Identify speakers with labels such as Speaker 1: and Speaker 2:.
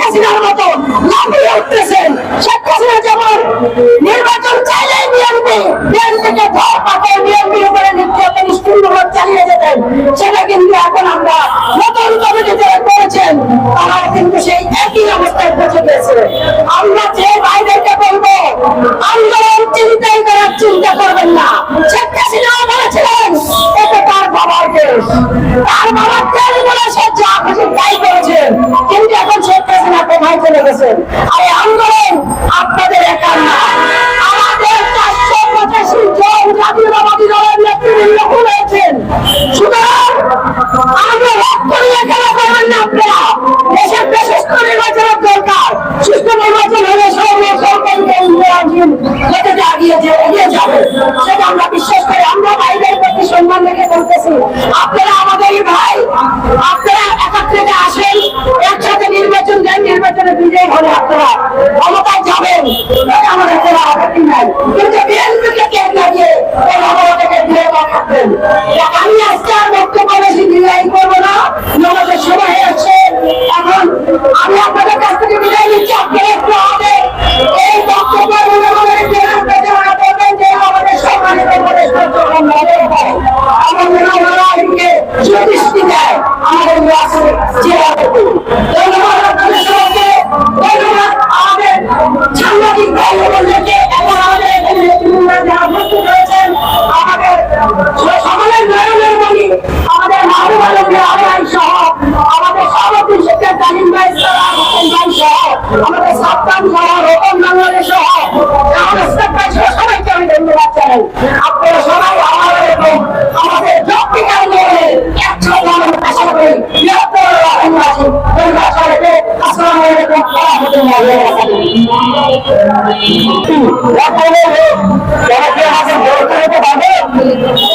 Speaker 1: হাসিনার মতো লাফিয়ে উঠতেছেন। শেখ হাসিনা যেমন নির্বাচন চাইলেই বিএনপি, বিএনপিকে ধর পাকে বিএনপির উপরে নির্যাতন স্কুলগুলো চালিয়ে যেতেন। সেটা কিন্তু এখন আমরা নতুন কমিটি করেছেন। তারা কিন্তু সেই একই অবস্থায় পৌঁছে গেছে। আমরা যে বাইরেকে বলব, আন্দোলন চিন্তাই করার চিন্তা করবেন না। শেখ হাসিনা বলেছিলেন এটা তার বাবার দেশ, তার বাবার চলে গেছেন। আন্দোলন আপনাদের না। আমাদের চারশো পঁচাশি জন জাতীয়তাবাদী দলের নেতৃবৃন্দ হয়েছেন। সুতরাং আমরা রক্ত নিয়ে খেলা করবেন না আপনারা। দেশের দরকার। সুস্থ সেটা আমরা বিশ্বাস আমরা প্রতি আপনারা বিজয়ী হলে আপনারা ক্ষমতায় যাবেন। আমাদের কোনো আপত্তি নাই। কিন্তু বিএনপিকে জানাই আপনারা সবাই আমার এরকম আমাদের যৌক্তিকার নিয়ে একসাথে মানুষ আশা করি আসসালামু আলাইকুম রহমতুল্লাহি ওয়া বারাকাতুহু